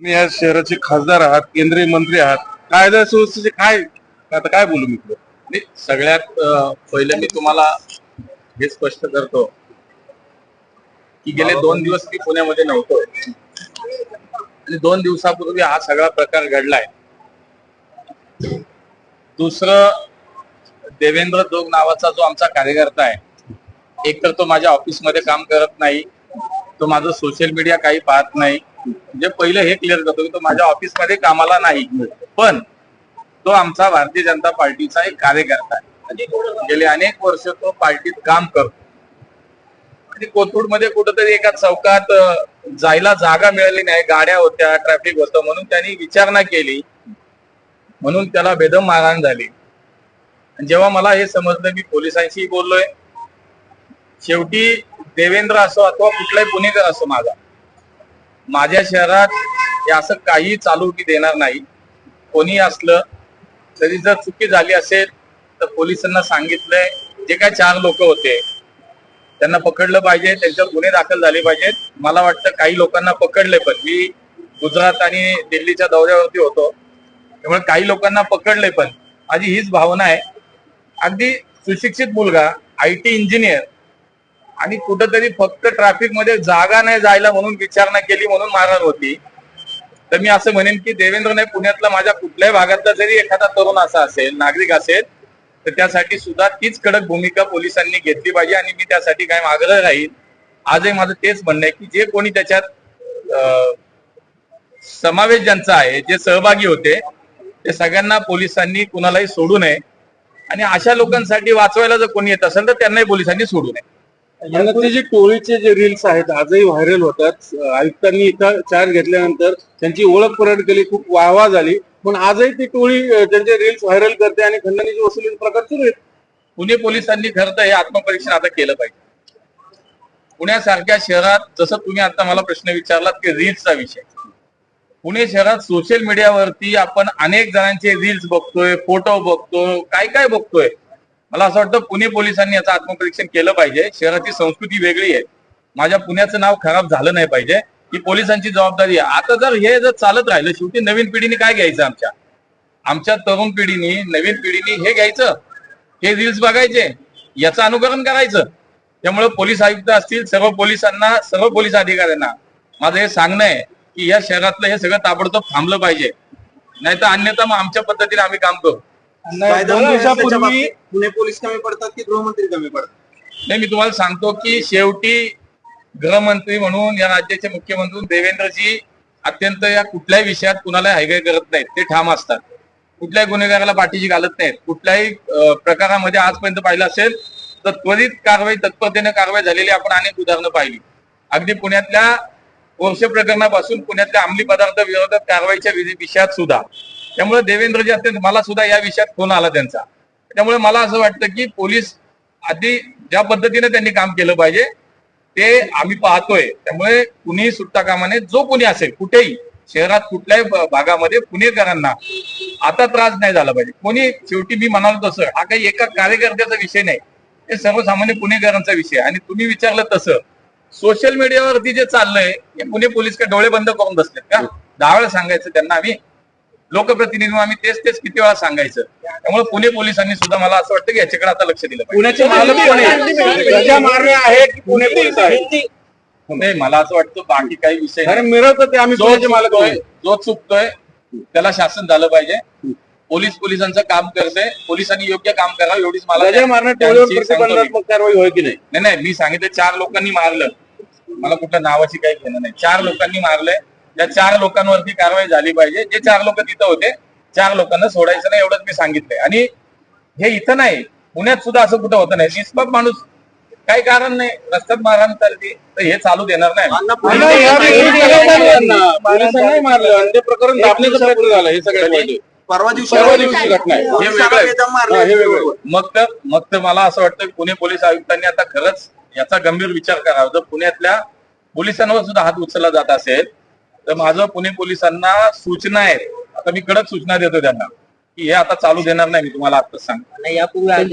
तुम्ही या शहराचे खासदार आहात केंद्रीय मंत्री आहात कायदा सुव्यवस्थेचे काय? आता काय बोलू मी तुला नाही, सगळ्यात अं, पहिलं मी तुम्हाला हे स्पष्ट करतो की गेले दोन दिवस मी पुण्यामध्ये नव्हतो. आणि दोन दिवसापूर्वी हा सगळा प्रकार घडलाय. दुसरं देवेंद्र दोग नावाचा जो आमचा कार्यकर्ता आहे एक तर तो माझ्या ऑफिसमध्ये काम करत नाही तो माझं सोशल मीडिया काही पाहत नाही म्हणजे पहिलं हे क्लिअर करतो की तो माझ्या ऑफिसमध्ये कामाला नाही पण तो आमचा भारतीय जनता पार्टीचा एक कार्यकर्ता आहे. गेले अनेक वर्ष तो पार्टीत काम करतो. आणि कोथरूडमध्ये कुठंतरी एका चौकात जायला जागा मिळाली नाही गाड्या होत्या ट्रॅफिक होतं म्हणून त्यांनी विचारणा केली. म्हणून त्याला बेदम मारहाण झाली. आणि जेव्हा मला हे समजलं मी पोलिसांशी बोललोय. शेवटी देवेंद्र असो अथवा कुठलाही पुणेकर असो माझा माझ्या शहरात हे असं काही चालू की देणार नाही. कोणी असलं तरी जर चुकी झाली असेल तर पोलिसांना सांगितलंय जे काय चार लोक होते त्यांना पकडलं पाहिजे त्यांच्यावर गुन्हे दाखल झाले पाहिजेत. मला वाटतं काही लोकांना पकडले पण. मी गुजरात आणि दिल्लीच्या दौऱ्यावरती होतो. त्यामुळे काही लोकांना पकडले पण. माझी हीच भावना आहे. अगदी सुशिक्षित मुलगा आय टी इंजिनियर आणि कुठंतरी फक्त ट्रॅफिकमध्ये जागा नाही जायला म्हणून विचारणा केली म्हणून मारणार होती. तर मी असं म्हणेन की देवेंद्र नाही पुण्यातला माझ्या कुठल्याही भागातला जरी एखादा तरुण असा असेल नागरिक असेल तर त्यासाठी सुद्धा तीच कडक भूमिका पोलिसांनी घेतली पाहिजे आणि मी त्यासाठी काय आग्रह राहील. आजही माझं तेच म्हणणं आहे की जे कोणी त्याच्यात समावेश ज्यांचा आहे जे सहभागी होते ते सगळ्यांना पोलिसांनी कुणालाही सोडू नये. आणि अशा लोकांसाठी वाचवायला जर कोणी येत असेल तर त्यांनाही पोलिसांनी सोडू नये. यानंतर जे टोळीचे जे रील्स आहेत आजही व्हायरल होतात. आयुक्तांनी इथं चार्ज घेतल्यानंतर त्यांची ओळख परत केली खूप वाहवा झाली. पण आजही ती टोळी त्यांचे रील्स व्हायरल करते आणि खंडणीची वसुली प्रकार सुरू आहेत. पुणे पोलिसांनी खरं तर हे आत्मपरीक्षण आता केलं पाहिजे. पुण्यासारख्या शहरात जसं तुम्ही आता मला प्रश्न विचारलात की रील्सचा विषय. पुणे शहरात सोशल मीडियावरती आपण अनेक जणांचे रील्स बघतोय फोटो बघतोय काय काय बघतोय? मला असं वाटतं पुणे पोलिसांनी याचं आत्मपरीक्षण केलं पाहिजे. शहराची संस्कृती वेगळी आहे. माझ्या पुण्याचं नाव खराब झालं नाही पाहिजे. ही पोलिसांची जबाबदारी आहे. आता जर हे जर चालत राहिलं शेवटी नवीन पिढीने काय घ्यायचं आमच्या? आमच्या तरुण पिढीने नवीन पिढीने हे घ्यायचं. हे रील्स बघायचे. याचं अनुकरण करायचं. त्यामुळे पोलीस आयुक्त असतील सर्व पोलिसांना सर्व पोलीस अधिकाऱ्यांना माझं हे सांगणं आहे की या शहरातलं हे सगळं ताबडतोब थांबलं पाहिजे. नाही तर अन्यथा मग आमच्या पद्धतीने आम्ही काम करू. कायदा दोन दिवसापूर्वी बाबतीत पुणे पोलीस कमी पडतात की गृहमंत्री कमी पडतात? नाही मी तुम्हाला सांगतो की शेवटी गृहमंत्री म्हणून या राज्याचे मुख्यमंत्री म्हणून देवेंद्रजी अत्यंत या कुठल्याही विषयात कुणाला हायगाय करत नाहीत. ते ठाम असतात. कुठल्याही गुन्हेगाराला पाठीशी घालत नाहीत. कुठल्याही अं, प्रकारामध्ये आजपर्यंत पाहिलं असेल तर त्वरित कारवाई तत्परतेने कारवाई झालेली आपण अनेक उदाहरणं पाहिली. अगदी पुण्यातल्या वर्ष प्रकरणापासून पुण्यातल्या अंमली पदार्थ विरोधात कारवाईच्या वि- विषयात सुद्धा त्यामुळे देवेंद्रजी अत्यंत मला सुद्धा या विषयात फोन आला त्यांचा. त्यामुळे मला असं वाटतं की पोलीस आधी ज्या पद्धतीने त्यांनी काम केलं पाहिजे ते आम्ही पाहतोय. त्यामुळे कुणी सुट्टा कामाने जो कुणी असेल कुठेही शहरात कुठल्याही भागामध्ये पुणेकरांना आता त्रास नाही झाला पाहिजे. कोणी शेवटी मी म्हणालो तसं हा काही एका कार्यकर्त्याचा विषय नाही. हे सर्वसामान्य पुणेकरांचा विषय. आणि तुम्ही विचारलं तसं सोशल मीडियावरती जे चाललंय हे पुणे पोलीस काय डोळे बंद करून बसलेत का? दहा वेळा सांगायचं त्यांना आम्ही. लोकप्रतिनिधी आम्ही तेच तेच किती वेळा सांगायचं. त्यामुळे पुणे पोलिसांनी सुद्धा मला असं वाटतं की याच्याकडे आता लक्ष दिलं पुण्याचे मालक पुणे पोलीस आहे? नाही मला असं वाटतं बाकी काही विषय नाही. कारण मिळवतं ते आम्ही जो चुकतोय जो चुकतोय त्याला शासन झालं पाहिजे. पोलीस पोलिसांचं काम करते. पोलिसांनी योग्य काम करावं एवढीच मला की नाही नाही मी सांगितलं चार लोकांनी मारलं. मला कुठल्या नावाची काही घेणं नाही. चार लोकांनी मारलंय. त्या चार लोकांवरती कारवाई झाली पाहिजे. जे चार लोक तिथं होते चार लोकांना सोडायचं नाही एवढंच मी सांगितलंय. आणि हे इथं नाही पुण्यात सुद्धा असं कुठं होतं नाही. निष्पाप माणूस काही कारण नाही. रस्त्यात मारहाण चालते तर हे चालू देणार नाही. पोलिसांनी मारलं. ते प्रकरण दाबण्याचा प्रयत्न झाला हे सगळ्यात वाईट आहे. परवा दिवशी परवा दिवशी घटना आहे. हे वेगळं आहे. मग तर मग तर मला असं वाटतं की पुणे पोलीस आयुक्तांनी आता खरंच याचा गंभीर विचार करावा. जर पुण्यातल्या पोलिसांवर सुद्धा हात उचलला जात असेल तर माझं पुणे पोलिसांना सूचना आहेत आता मी कडक सूचना देतो त्यांना की हे आता चालू देणार नाही मी तुम्हाला आताच सांगतो. आणि यापूर्वी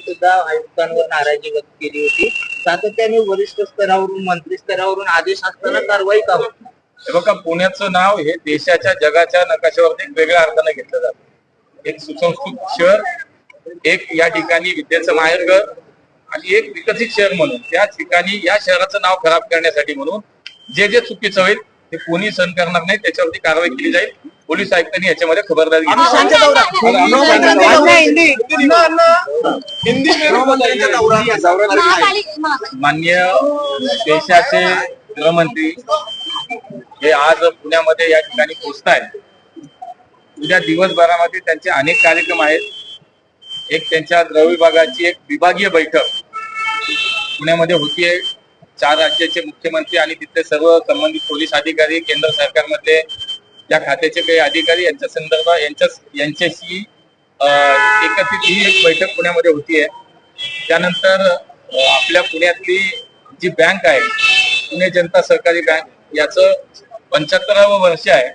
सुद्धा आयुक्तांवर नाराजी व्यक्त केली होती. सातत्याने वरिष्ठ स्तरावरून मंत्री स्तरावरून आदेश असताना कारवाई का होत नाही? हे बघा पुण्याचं नाव हे देशाच्या जगाच्या नकाशावरती एक वेगळ्या अर्थाने घेतलं जातं. एक सुसंस्कृत शहर एक या ठिकाणी विद्याचं माहेरघर आणि एक विकसित शहर म्हणून. त्या ठिकाणी या शहराचं नाव खराब करण्यासाठी म्हणून जे जे चुकीचं होईल ते कोणी सहन करणार नाही त्याच्यावरती कारवाई केली जाईल. पोलीस आयुक्तांनी याच्यामध्ये खबरदारी घेतली. मान्य देशाचे गृहमंत्री हे आज पुण्यामध्ये या ठिकाणी पोहोचत आहेत उद्या दिवसभरामध्ये त्यांचे अनेक कार्यक्रम आहेत. एक त्यांच्या गृह विभागाची एक विभागीय बैठक पुण्यामध्ये होतीये. चार राज्याचे मुख्यमंत्री आणि तिथले सर्व संबंधित पोलीस अधिकारी केंद्र सरकारमधले या खात्याचे काही अधिकारी यांच्या संदर्भात यांच्या यांच्याशी एकत्रित ही एक बैठक पुण्यामध्ये होतीये. त्यानंतर आपल्या पुण्यातली जी बँक आहे पुणे जनता सहकारी बँक याचं पंच्याहत्तरावं वर्ष आहे.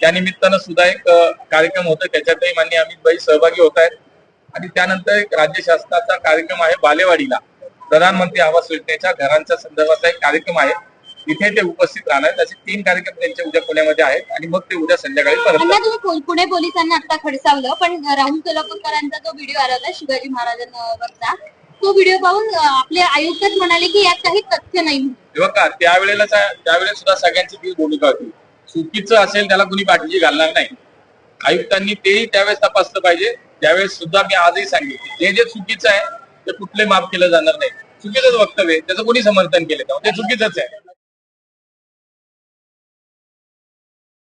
त्यानिमित्तानं सुद्धा एक कार्यक्रम होतो त्याच्यातही मान्य अमित भाई सहभागी होत आहेत आणि त्यानंतर एक राज्य शासनाचा कार्यक्रम आहे बालेवाडीला. प्रधानमंत्री आवास योजनेच्या घरांच्या संदर्भातला एक कार्यक्रम आहे. तिथे ते उपस्थित राहणार आहेत. असे तीन कार्यक्रम त्यांचे उद्या पुण्यामध्ये आहेत आणि मग ते उद्या संध्याकाळी परत तुम्ही पुणे पोलिसांनी आता खडसावलं पण राहुल सोलापूरकरांचा जो व्हिडिओ आला शिवाजी महाराजांवरचा. तो व्हिडिओ पाहून आपले आयुक्तच म्हणाले की यात काही तथ्य नाही हे बघा त्यावेळेला त्यावेळेस सुद्धा सगळ्यांची तीच भूमिका होती चुकीचं असेल त्याला कुणी पाठीशी घालणार नाही. आयुक्तांनी तेही त्यावेळेस तपासलं पाहिजे. त्यावेळेस सुद्धा मी आजही सांगितले जे जे चुकीचं आहे ते कुठले माफ केलं जाणार नाही. चुकीचंच वक्तव्य त्याचं कोणी समर्थन केलं? तेव्हा ते चुकीचंच आहे.